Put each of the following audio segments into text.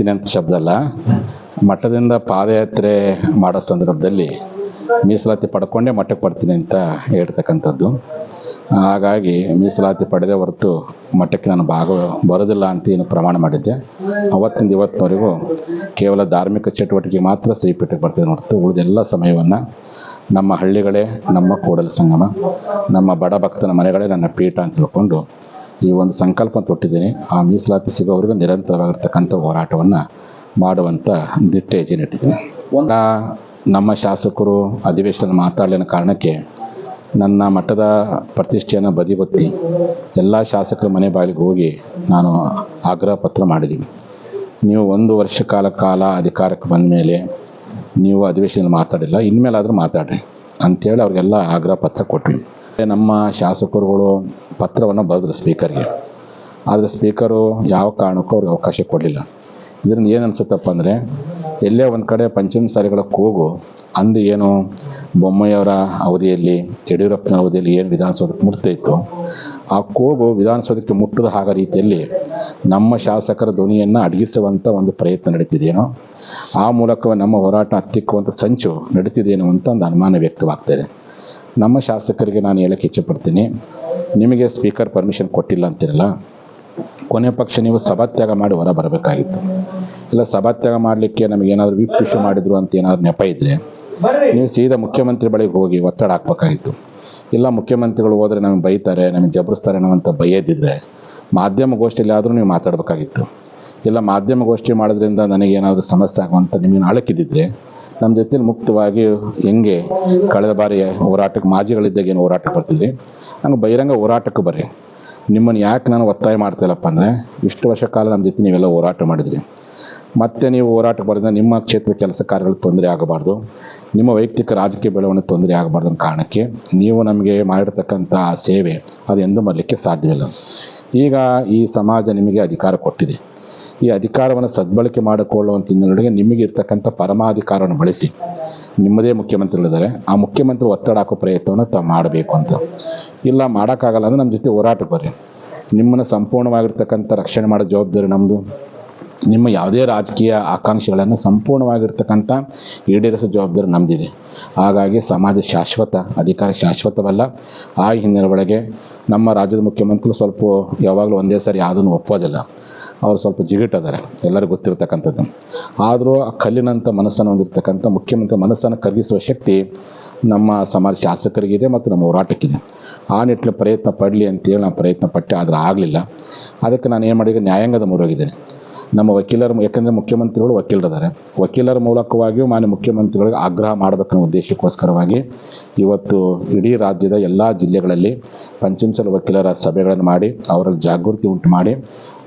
ಬರ್ತೀನಿ ಅಂತ ಶಬ್ದ ಅಲ್ಲ ಮಠದಿಂದ ಪಾದಯಾತ್ರೆ ಮಾಡೋ ಸಂದರ್ಭದಲ್ಲಿ ಮೀಸಲಾತಿ ಪಡ್ಕೊಂಡೇ ಮಠಕ್ಕೆ ಬರ್ತೀನಿ ಅಂತ ಹೇಳ್ತಕ್ಕಂಥದ್ದು. ಹಾಗಾಗಿ ಮೀಸಲಾತಿ ಪಡೆದೇ ಹೊರತು ಮಠಕ್ಕೆ ನಾನು ಭಾಗ ಬರೋದಿಲ್ಲ ಅಂತ ಏನು ಪ್ರಮಾಣ ಮಾಡಿದ್ದೆ. ಅವತ್ತಿಂದ ಇವತ್ತಿನವರೆಗೂ ಕೇವಲ ಧಾರ್ಮಿಕ ಚಟುವಟಿಕೆ ಮಾತ್ರ ಶ್ರೀಪೀಠಕ್ಕೆ ಬರ್ತೀನಿ ಹೊರತು ಉಳಿದೆಲ್ಲ ಸಮಯವನ್ನು ನಮ್ಮ ಹಳ್ಳಿಗಳೇ, ನಮ್ಮ ಕೂಡಲ ಸಂಗಮ, ನಮ್ಮ ಬಡ ಭಕ್ತನ ಮನೆಗಳೇ ನನ್ನ ಪೀಠ ಅಂತ ತಿಳ್ಕೊಂಡು ಈ ಒಂದು ಸಂಕಲ್ಪ ತೊಟ್ಟಿದ್ದೀನಿ ಆ ಮೀಸಲಾತಿ ಸಿಗೋವರೆಗೂ ನಿರಂತರವಾಗಿರ್ತಕ್ಕಂಥ ಹೋರಾಟವನ್ನು ಮಾಡುವಂಥ ದಿಟ್ಟ ಹೆಜ್ಜೆ ಒಂದು ನಮ್ಮ ಶಾಸಕರು ಅಧಿವೇಶನ ಮಾತಾಡಲಿನ ಕಾರಣಕ್ಕೆ ನನ್ನ ಮಠದ ಪ್ರತಿಷ್ಠೆಯನ್ನು ಬದಿಗೊತ್ತಿ ಎಲ್ಲ ಶಾಸಕರ ಮನೆ ಬಾಗಿಲಿಗೆ ಹೋಗಿ ನಾನು ಆಗ್ರಹ ಪತ್ರ ಮಾಡಿದ್ದೀನಿ. ನೀವು ಒಂದು ವರ್ಷ ಕಾಲ ಕಾಲ ಅಧಿಕಾರಕ್ಕೆ ಬಂದ ಮೇಲೆ ನೀವು ಅಧಿವೇಶನ ಮಾತಾಡಿಲ್ಲ, ಇನ್ಮೇಲಾದರೂ ಮಾತಾಡ್ರಿ ಅಂಥೇಳಿ ಅವ್ರಿಗೆಲ್ಲ ಆಗ್ರಹ ಪತ್ರ ಕೊಟ್ವಿ. ನಮ್ಮ ಶಾಸಕರುಗಳು ಪತ್ರವನ್ನು ಬರೆದ್ರು ಸ್ಪೀಕರ್ಗೆ. ಆದರೆ ಸ್ಪೀಕರು ಯಾವ ಕಾರಣಕ್ಕೂ ಅವ್ರಿಗೆ ಅವಕಾಶ ಕೊಡಲಿಲ್ಲ. ಇದರಿಂದ ಏನು ಅನಿಸುತ್ತಪ್ಪ ಅಂದರೆ, ಎಲ್ಲೇ ಒಂದು ಕಡೆ ಪಂಚಮಸಾಲಿಗಳ ಕೂಗು ಅಂದು ಏನು ಬೊಮ್ಮಯ್ಯವರ ಅವಧಿಯಲ್ಲಿ, ಯಡಿಯೂರಪ್ಪನ ಅವಧಿಯಲ್ಲಿ ಏನು ವಿಧಾನಸೌಧಕ್ಕೆ ಮುಟ್ತಾಯಿತ್ತು ಆ ಕೂಗು ವಿಧಾನಸೌಧಕ್ಕೆ ಮುಟ್ಟದ ಹಾಗ ರೀತಿಯಲ್ಲಿ ನಮ್ಮ ಶಾಸಕರ ಧ್ವನಿಯನ್ನು ಅಡಗಿಸುವಂಥ ಒಂದು ಪ್ರಯತ್ನ ನಡೀತಿದೆಯೇನೋ, ಆ ಮೂಲಕ ನಮ್ಮ ಹೋರಾಟ ಹತ್ತಿಕ್ಕುವಂಥ ಸಂಚು ನಡೀತಿದೆಯೇನೋ ಅಂತ ಒಂದು ಅನುಮಾನ ವ್ಯಕ್ತವಾಗ್ತಾಯಿದೆ ನಮ್ಮ ಶಾಸಕರಿಗೆ ನಾನು ಹೇಳಕ್ಕೆ ಇಚ್ಛೆಪಡ್ತೀನಿ. ನಿಮಗೆ ಸ್ಪೀಕರ್ ಪರ್ಮಿಷನ್ ಕೊಟ್ಟಿಲ್ಲ ಅಂತಿರಲ್ಲ ಕೊನೆ ಪಕ್ಷ ನೀವು ಸಭಾತ್ಯಾಗ ಮಾಡಿ ಹೊರ ಬರಬೇಕಾಗಿತ್ತು. ಇಲ್ಲ ಸಭಾತ್ಯಾಗ ಮಾಡಲಿಕ್ಕೆ ನಮಗೇನಾದರೂ ವಿಪ್ ಇಶ್ಯೂ ಮಾಡಿದ್ರು ಅಂತ ಏನಾದರೂ ನೆಪ ಇದ್ದರೆ ನೀವು ಸೀದಾ ಮುಖ್ಯಮಂತ್ರಿ ಬಳಿಗೆ ಹೋಗಿ ಒತ್ತಡ ಹಾಕ್ಬೇಕಾಗಿತ್ತು. ಇಲ್ಲ, ಮುಖ್ಯಮಂತ್ರಿಗಳು ಹೋದರೆ ನಮಗೆ ಬೈತಾರೆ, ನಮಗೆ ಜಬರಿಸ್ತಾರೆ ಅನ್ನೋವಂಥ ಮಾಧ್ಯಮ ಮಾಧ್ಯಮಗೋಷ್ಠಿಯಲ್ಲಿ ಆದರೂ ನೀವು ಮಾತಾಡಬೇಕಾಗಿತ್ತು. ಇಲ್ಲ ಮಾಧ್ಯಮಗೋಷ್ಠಿ ಮಾಡೋದ್ರಿಂದ ನನಗೇನಾದರೂ ಸಮಸ್ಯೆ ಆಗುವಂಥ ನಿಮಗೆ ನಾಳಕ್ಕಿದ್ದಿದ್ರೆ ನಮ್ಮ ಜೊತೆಲಿ ಮುಕ್ತವಾಗಿ ಹೆಂಗೆ ಕಳೆದ ಬಾರಿ ಹೋರಾಟಕ್ಕೆ ಮಾಜಿಗಳಿದ್ದಾಗ ಏನು ಹೋರಾಟಕ್ಕೆ ಬರ್ತಿದ್ರಿ ನಂಗೆ ಬಹಿರಂಗ ಹೋರಾಟಕ್ಕೆ ಬರ್ರಿ. ನಿಮ್ಮನ್ನು ಯಾಕೆ ನಾನು ಒತ್ತಾಯ ಮಾಡ್ತಾಯಿಲ್ಲಪ್ಪ ಅಂದರೆ, ಇಷ್ಟು ವರ್ಷ ಕಾಲ ನಮ್ಮ ಜೊತೆ ನೀವೆಲ್ಲ ಹೋರಾಟ ಮಾಡಿದ್ರಿ. ಮತ್ತೆ ನೀವು ಹೋರಾಟಕ್ಕೆ ಬರೋದ್ರಿಂದ ನಿಮ್ಮ ಕ್ಷೇತ್ರ ಕೆಲಸ ಕಾರ್ಯಗಳು ತೊಂದರೆ ಆಗಬಾರ್ದು. ನಿಮ್ಮ ವೈಯಕ್ತಿಕ ರಾಜಕೀಯ ಬೆಳವಣಿಗೆ ತೊಂದರೆ ಆಗಬಾರ್ದು ಕಾರಣಕ್ಕೆ ನೀವು ನಮಗೆ ಮಾಡಿರ್ತಕ್ಕಂಥ ಸೇವೆ, ಅದು ಎಂದು ಮಾಡಲಿಕ್ಕೆ ಸಾಧ್ಯವಿಲ್ಲ. ಈಗ ಈ ಸಮಾಜ ನಿಮಗೆ ಅಧಿಕಾರ ಕೊಟ್ಟಿದೆ. ಈ ಅಧಿಕಾರವನ್ನು ಸದ್ಬಳಕೆ ಮಾಡಿಕೊಳ್ಳುವಂಥ ನಿಮಗೆ ಇರ್ತಕ್ಕಂಥ ಪರಮಾಧಿಕಾರವನ್ನು ಬಳಸಿ ನಿಮ್ಮದೇ ಮುಖ್ಯಮಂತ್ರಿಗಳಿದ್ದಾರೆ. ಆ ಮುಖ್ಯಮಂತ್ರಿ ಒತ್ತಡ ಹಾಕೋ ಪ್ರಯತ್ನವನ್ನು ತಾವು ಮಾಡಬೇಕು ಅಂತ. ಇಲ್ಲ, ಮಾಡೋಕ್ಕಾಗಲ್ಲ ಅಂದರೆ ನಮ್ಮ ಜೊತೆ ಹೋರಾಟಕ್ಕೆ ಬರ್ರಿ. ನಿಮ್ಮನ್ನು ಸಂಪೂರ್ಣವಾಗಿರ್ತಕ್ಕಂಥ ರಕ್ಷಣೆ ಮಾಡೋ ಜವಾಬ್ದಾರಿ ನಮ್ಮದು ನಿಮ್ಮ ಯಾವುದೇ ರಾಜಕೀಯ ಆಕಾಂಕ್ಷೆಗಳನ್ನು ಸಂಪೂರ್ಣವಾಗಿರ್ತಕ್ಕಂಥ ಈಡೇರಿಸೋ ಜವಾಬ್ದಾರಿ ನಮ್ಮದಿದೆ ಹಾಗಾಗಿ ಸಮಾಜ ಶಾಶ್ವತ, ಅಧಿಕಾರ ಶಾಶ್ವತವಲ್ಲ. ಆ ಹಿನ್ನೆಲೆ ಒಳಗೆ ನಮ್ಮ ರಾಜ್ಯದ ಮುಖ್ಯಮಂತ್ರಿ ಸ್ವಲ್ಪ ಯಾವಾಗಲೂ ಒಂದೇ ಸಾರಿ ಯಾವುದನ್ನು ಒಪ್ಪೋದಿಲ್ಲ. ಅವರು ಸ್ವಲ್ಪ ಜಿಗಿಟದಾರೆ ಎಲ್ಲರಿಗೂ ಗೊತ್ತಿರತಕ್ಕಂಥದ್ದು. ಆದರೂ ಆ ಕಲ್ಲಿನಂಥ ಮನಸ್ಸನ್ನು ಹೊಂದಿರತಕ್ಕಂಥ ಮುಖ್ಯಮಂತ್ರಿ ಮನಸ್ಸನ್ನು ಕರಗಿಸುವ ಶಕ್ತಿ ನಮ್ಮ ಸಮಾಜ ಶಾಸಕರಿಗಿದೆ ಮತ್ತು ನಮ್ಮ ಹೋರಾಟಕ್ಕಿದೆ. ಆ ನಿಟ್ಟಿನ ಪ್ರಯತ್ನ ಪಡಲಿ ಅಂತೇಳಿ ನಾನು ಪ್ರಯತ್ನ ಪಟ್ಟೆ, ಆದರೆ ಆಗಲಿಲ್ಲ. ಅದಕ್ಕೆ ನಾನು ಏನು ಮಾಡಿದೆ? ನ್ಯಾಯಾಂಗದ ಮೊರೆ ಹೋಗಿದ್ದೇನೆ ನಮ್ಮ ವಕೀಲರ ಯಾಕಂದರೆ ಮುಖ್ಯಮಂತ್ರಿಗಳು ವಕೀಲರಿದ್ದಾರೆ ವಕೀಲರ ಮೂಲಕವಾಗಿಯೂ ಮಾನ್ಯ ಮುಖ್ಯಮಂತ್ರಿಗಳಿಗೆ ಆಗ್ರಹ ಮಾಡಬೇಕನ್ನೋ ಉದ್ದೇಶಕ್ಕೋಸ್ಕರವಾಗಿ ಇವತ್ತು ಇಡೀ ರಾಜ್ಯದ ಎಲ್ಲ ಜಿಲ್ಲೆಗಳಲ್ಲಿ ಪಂಚಮಸಲ ವಕೀಲರ ಸಭೆಗಳನ್ನು ಮಾಡಿ, ಅವರಲ್ಲಿ ಜಾಗೃತಿ ಉಂಟು ಮಾಡಿ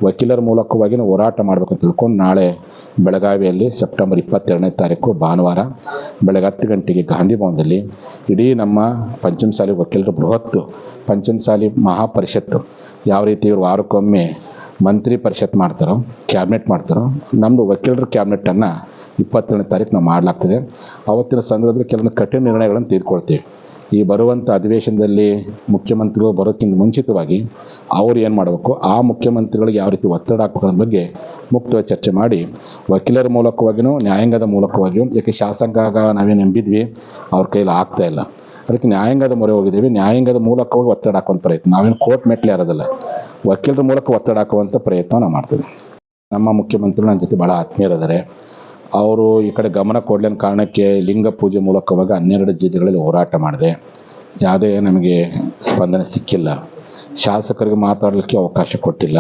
ವಕೀಲರ ಮೂಲಕವಾಗಿ ಹೋರಾಟ ಮಾಡಬೇಕು ಅಂತ ತಿಳ್ಕೊಂಡು ನಾಳೆ ಬೆಳಗಾವಿಯಲ್ಲಿ ಸೆಪ್ಟೆಂಬರ್ ಇಪ್ಪತ್ತೆರಡನೇ ತಾರೀಕು ಭಾನುವಾರ ಬೆಳಗ್ಗೆ ಹತ್ತು ಗಂಟೆಗೆ ಗಾಂಧಿ ಭವನದಲ್ಲಿ ಇಡೀ ನಮ್ಮ ಪಂಚಮಸಾಲಿ ವಕೀಲರ ಬೃಹತ್ತು ಪಂಚಮಸಾಲಿ ಮಹಾಪರಿಷತ್ತು ಯಾವ ರೀತಿ ಇವರು ವಾರಕ್ಕೊಮ್ಮೆ ಮಂತ್ರಿ ಪರಿಷತ್ ಮಾಡ್ತಾರೋ, ಕ್ಯಾಬಿನೆಟ್ ಮಾಡ್ತಾರೋ ನಮ್ಮದು ವಕೀಲರ ಕ್ಯಾಬಿನೆಟನ್ನು ಇಪ್ಪತ್ತೇಳನೇ ತಾರೀಕು ನಾವು ಮಾಡಲಾಗ್ತದೆ. ಅವತ್ತಿನ ಸಂದರ್ಭದಲ್ಲಿ ಕೆಲವೊಂದು ಕಠಿಣ ನಿರ್ಣಯಗಳನ್ನು ತೆಗೆದುಕೊಳ್ತೀವಿ. ಈ ಬರುವಂಥ ಅಧಿವೇಶನದಲ್ಲಿ ಮುಖ್ಯಮಂತ್ರಿಗಳು ಬರೋಕ್ಕಿಂತ ಮುಂಚಿತವಾಗಿ ಅವರು ಏನು ಮಾಡಬೇಕು? ಆ ಮುಖ್ಯಮಂತ್ರಿಗಳಿಗೆ ಯಾವ ರೀತಿ ಒತ್ತಡ ಹಾಕಬೇಕು ಅನ್ನೋ ಬಗ್ಗೆ ಮುಕ್ತವಾಗಿ ಚರ್ಚೆ ಮಾಡಿ, ವಕೀಲರ ಮೂಲಕವಾಗಿಯೂ ನ್ಯಾಯಾಂಗದ ಮೂಲಕವಾಗಿಯೂ, ಯಾಕೆ ಶಾಸಕಾಗ ನಾವೇನು ನಂಬಿದ್ವಿ? ಅವ್ರ ಕೈಲಿ ಆಗ್ತಾ ಇಲ್ಲ. ಅದಕ್ಕೆ ನ್ಯಾಯಾಂಗದ ಮೊರೆ ಹೋಗಿದ್ದೀವಿ. ನ್ಯಾಯಾಂಗದ ಮೂಲಕವಾಗಿ ಒತ್ತಡ ಹಾಕುವಂಥ ಪ್ರಯತ್ನ. ನಾವೇನು ಕೋರ್ಟ್ ಮೆಟ್ಲೆ ಇರೋದಿಲ್ಲ ವಕೀಲರ ಮೂಲಕ ಒತ್ತಡ ಹಾಕುವಂಥ ಪ್ರಯತ್ನ ನಾವು ಮಾಡ್ತೀವಿ. ನಮ್ಮ ಮುಖ್ಯಮಂತ್ರಿ ನನ್ನ ಜೊತೆ ಭಾಳ ಆತ್ಮೀಯರಿದ್ದಾರೆ. ಅವರು ಈ ಕಡೆ ಗಮನ ಕೊಡಲಿನ ಕಾರಣಕ್ಕೆ ಲಿಂಗ ಪೂಜೆ ಮೂಲಕವಾಗಿ ಹನ್ನೆರಡು ಜಿಲ್ಲೆಗಳಲ್ಲಿ ಹೋರಾಟ ಮಾಡಿದೆ. ಯಾವುದೇ ನಮಗೆ ಸ್ಪಂದನೆ ಸಿಕ್ಕಿಲ್ಲ. ಶಾಸಕರಿಗೆ ಮಾತಾಡಲಿಕ್ಕೆ ಅವಕಾಶ ಕೊಟ್ಟಿಲ್ಲ.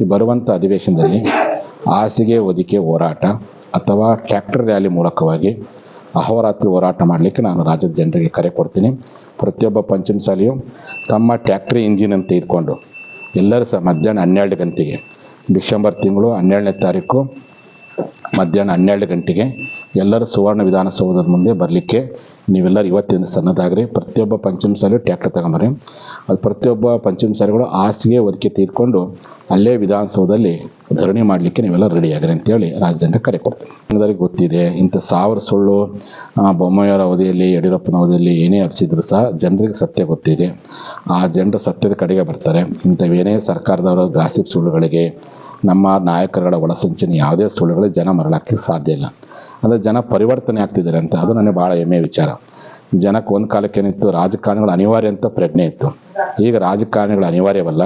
ಈ ಬರುವಂಥ ಅಧಿವೇಶನದಲ್ಲಿ ಹಾಸಿಗೆ ಒದಿಕೆ ಹೋರಾಟ ಅಥವಾ ಟ್ರ್ಯಾಕ್ಟರ್ ರ್ಯಾಲಿ ಮೂಲಕವಾಗಿ ಅಹೋರಾತ್ರಿ ಹೋರಾಟ ಮಾಡಲಿಕ್ಕೆ ನಾನು ರಾಜ್ಯದ ಜನರಿಗೆ ಕರೆ ಕೊಡ್ತೀನಿ. ಪ್ರತಿಯೊಬ್ಬ ಪಂಚಮಸಾಲಿಯು ತಮ್ಮ ಟ್ಯಾಕ್ಟ್ರಿ ಇಂಜಿನನ್ನು ತೆಗೆದುಕೊಂಡು ಎಲ್ಲರೂ ಸಹ ಮಧ್ಯಾಹ್ನ ಹನ್ನೆರಡು ಗಂಟೆಗೆ ಡಿಸೆಂಬರ್ ತಿಂಗಳು ಹನ್ನೆರಡನೇ ತಾರೀಕು ಮಧ್ಯಾಹ್ನ ಹನ್ನೆರಡು ಗಂಟೆಗೆ ಎಲ್ಲರೂ ಸುವರ್ಣ ವಿಧಾನಸೌಧದ ಮುಂದೆ ಬರಲಿಕ್ಕೆ ನೀವೆಲ್ಲರೂ ಇವತ್ತಿನ ಸನ್ನದಾಗ್ರಿ ಪ್ರತಿಯೊಬ್ಬ ಪಂಚಮಸಾಲಿ ಟ್ಯಾಕ್ಟರ್ ತಗೊಂಬರ್ರಿ. ಅಲ್ಲಿ ಪ್ರತಿಯೊಬ್ಬ ಪಂಚಮಸಾಲಿಗಳು ಹಾಸಿಗೆ ಒದಕೆ ತೀರ್ಕೊಂಡು ಅಲ್ಲೇ ವಿಧಾನಸೌಧದಲ್ಲಿ ಧರಣಿ ಮಾಡಲಿಕ್ಕೆ ನೀವೆಲ್ಲ ರೆಡಿ ಆಗಿರಿ ಅಂತೇಳಿ ರಾಜ್ಯದಿಂದ ಕರೆ ಕೊಡ್ತೀನಿ ಗೊತ್ತಿದೆ, ಇಂಥ ಸಾವಿರ ಸುಳ್ಳು ಬೊಮ್ಮಯರ ಅವಧಿಯಲ್ಲಿ, ಯಡಿಯೂರಪ್ಪನ ಅವಧಿಯಲ್ಲಿ ಏನೇ ಹಬ್ಸಿದ್ರು ಸಹ ಜನರಿಗೆ ಸತ್ಯ ಗೊತ್ತಿದೆ. ಆ ಜನರು ಸತ್ಯದ ಕಡೆಗೆ ಬರ್ತಾರೆ. ಇಂಥವೇನೇ ಸರ್ಕಾರದವರ ಗಾಸಿಪ್ ಸುಳ್ಳುಗಳಿಗೆ ನಮ್ಮ ನಾಯಕರುಗಳ ಒಳಸಂಚಿನ ಯಾವುದೇ ಸುಳ್ಳುಗಳು ಜನ ಮರಳಕ್ಕೆ ಸಾಧ್ಯ ಇಲ್ಲ. ಅಂದರೆ ಜನ ಪರಿವರ್ತನೆ ಆಗ್ತಿದ್ದಾರೆ ಅಂತ, ಅದು ನನಗೆ ಭಾಳ ಹೆಮ್ಮೆ ವಿಚಾರ. ಜನಕ್ಕೆ ಒಂದು ಕಾಲಕ್ಕೆ ಏನಿತ್ತು, ರಾಜಕಾರಣಿಗಳು ಅನಿವಾರ್ಯ ಅಂತ ಪ್ರಜ್ಞೆ ಇತ್ತು. ಈಗ ರಾಜಕಾರಣಿಗಳು ಅನಿವಾರ್ಯವಲ್ಲ,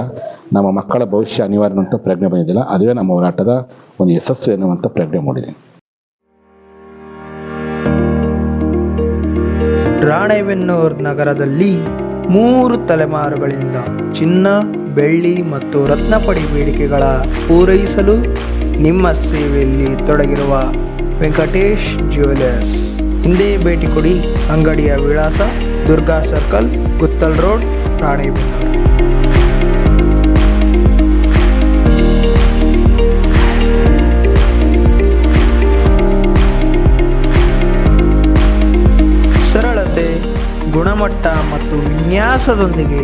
ನಮ್ಮ ಮಕ್ಕಳ ಭವಿಷ್ಯ ಅನಿವಾರ್ಯ ಅಂತ ಪ್ರಜ್ಞೆ ಬಂದಿದ್ದಿಲ್ಲ, ಅದುವೇ ನಮ್ಮ ಹೋರಾಟದ ಒಂದು ಯಶಸ್ಸು ಎನ್ನುವಂಥ ಪ್ರಜ್ಞೆ ಮೂಡಿದೆ. ರಾಣೆಬೆನ್ನೂರು ನಗರದಲ್ಲಿ ಮೂರು ತಲೆಮಾರುಗಳಿಂದ ಚಿನ್ನ ಬೆಳ್ಳಿ ಮತ್ತು ರತ್ನಪಡಿ ಬೇಡಿಕೆಗಳ ಪೂರೈಸಲು ನಿಮ್ಮ ಸೇವೆಯಲ್ಲಿ ತೊಡಗಿರುವ ವೆಂಕಟೇಶ್ ಜ್ಯುವೆಲರ್ಸ್. ಹಿಂದೆ ಭೇಟಿ ಕೊಡಿ ಅಂಗಡಿಯ ವಿಳಾಸ ದುರ್ಗಾ ಸರ್ಕಲ್, ಗುತ್ತಲ್ ರೋಡ್, ರಾಣೆಬೆನ್ನೂರು. ಸರಳತೆ, ಗುಣಮಟ್ಟ ಮತ್ತು ವಿನ್ಯಾಸದೊಂದಿಗೆ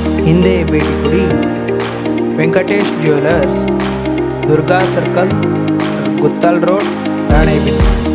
ಹಿಂದೆ ಭೇಟಿ Venkatesh jewellers Durga circle Guttal road Ranebennur